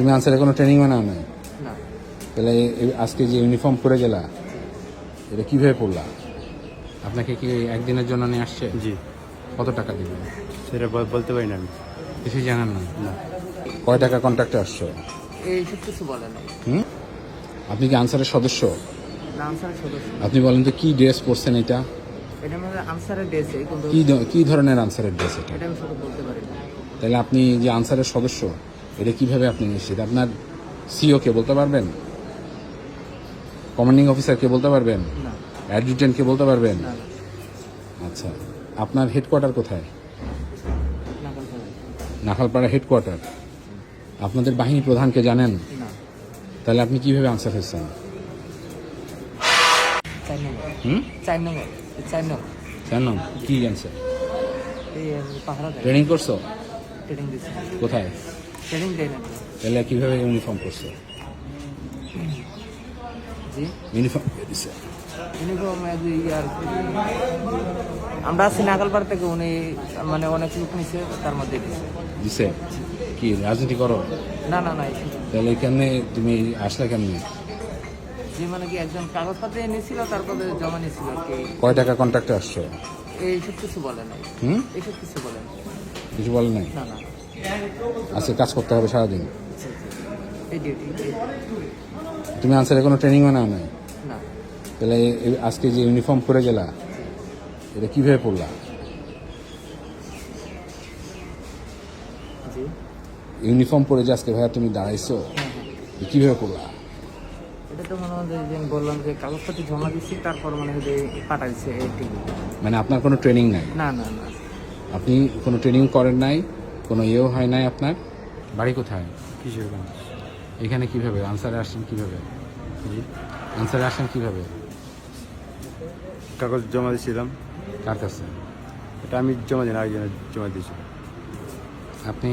তুমি আনসারে কোনো ট্রেনিং বানাও নাই? না। তাহলে আজকে যে ইউনিফর্ম পরে গেলা এটা কীভাবে পড়লা আপনাকে কি একদিনের জন্য নিয়ে আসছে? জি। কত টাকা দিবেন সেটা বলতে পারি না আমি। কিছুই জানেন না না। কয় টাকা কন্ট্রাক্টে আসছো? এইসব কিছু বলে নাই। হুম? আপনি কি আনসারের সদস্য? না আনসারের সদস্য আপনি বলেন তো কি ড্রেস পরছেন এটা? কিন্তু কি ধরনের আনসারের ড্রেস এটা? এটা আমি শুধু বলতে পারি না। তাহলে আপনি যে আনসারের সদস্য এটা কীভাবে আপনি নিশ্চিত? আপনার সিও কে বলতে পারবেন? কমান্ডিং অফিসার কে বলতে পারবেন? না। অ্যাডজুটেন্ট কে বলতে পারবেন? আচ্ছা আপনার হেডকোয়ার্টার কোথায়? নাখালপাড়া হেডকোয়ার্টার আপনাদের বাহিনী প্রধানকে জানেন? তাহলে আপনি কীভাবে আনসার হয়েছেন কি আনসার ট্রেনিং করছ? কোথায়? ট্রেনিং দেয় না তাহলে কীভাবে ইউনিফর্ম করছ জি ইউনিফর্ম দিছে ইউনিফর্ম ইয়ার আমরা আছি নাগালপাড় থেকে উনি মানে অনেক লোক নিছে তার মধ্যে দিছে দিছে কি রাজনীতি করো না না না তাহলে কেমনে তুমি আসলে কেমনে যে মানে কি একজন কাগজপত্র এনেছিল তারপরে জমা নিয়েছিল কয় টাকা কন্ট্রাক্টে আসছো এইসব কিছু বলে নাই। হুম? এইসব কিছু বলে নাই। কিছু বলে নাই? না না। আজকে কাজ করতে হবে সারাদিন? এই ডিউটি তুমি আনসারে কোনো ট্রেনিং বানাও নাই? না। তাহলে আজকে যে ইউনিফর্ম পরে গেলা এটা কীভাবে পড়লা ইউনিফর্ম পরে যে আজকে ভাইয়া তুমি দাঁড়াইছো হ্যাঁ হ্যাঁ। কীভাবে পড়লা এটা তো মনে হয় যে আমি বললাম যে কাগজপত্র জমা দিচ্ছি তারপর মানে যে পাঠাইছে এইটি মানে আপনার কোনো ট্রেনিং নাই? না না না। আপনি কোনো ট্রেনিং করেন নাই? কোনো ইয়েও হয় নাই আপনার? বাড়ি কোথায়? কিশোরগঞ্জ এখানে কীভাবে? আনসারে আসছেন কীভাবে? জি। আনসারে আসেন কীভাবে? কাগজ জমা দিয়েছিলাম কার কাছে? এটা আমি জমা দিই না আরেকজনের জমা দিয়েছি আপনি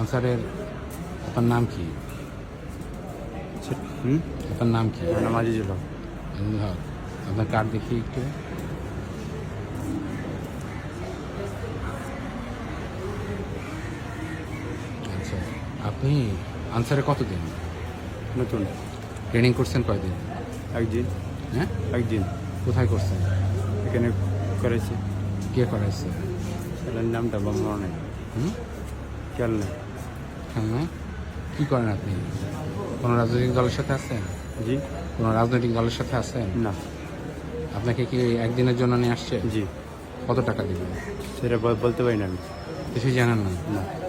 আনসারের আপনার নাম কি? হুম? আপনার নাম কি? আমার নাম আজিজুল হক। আজিজুল হক। আপনার কার্ড দেখি একটু। আচ্ছা আপনি আনসারে কতদিন? নতুন। ট্রেনিং করছেন কয়দিন? একদিন। হ্যাঁ? একদিন। কোথায় করছেন? এখানে করেছি কে করাইছে? এটার নামটা বা মনে নেই। হুম? খেয়াল নেই। হ্যাঁ কী করেন আপনি? কোনো রাজনৈতিক দলের সাথে আছেন? জি। কোন রাজনৈতিক দলের সাথে আছেন? না। আপনাকে কি একদিনের জন্য নিয়ে আসছে? জি। কত টাকা দিবেন? সেটা বলতে পারি না আমি। কিছুই জানেন না? না।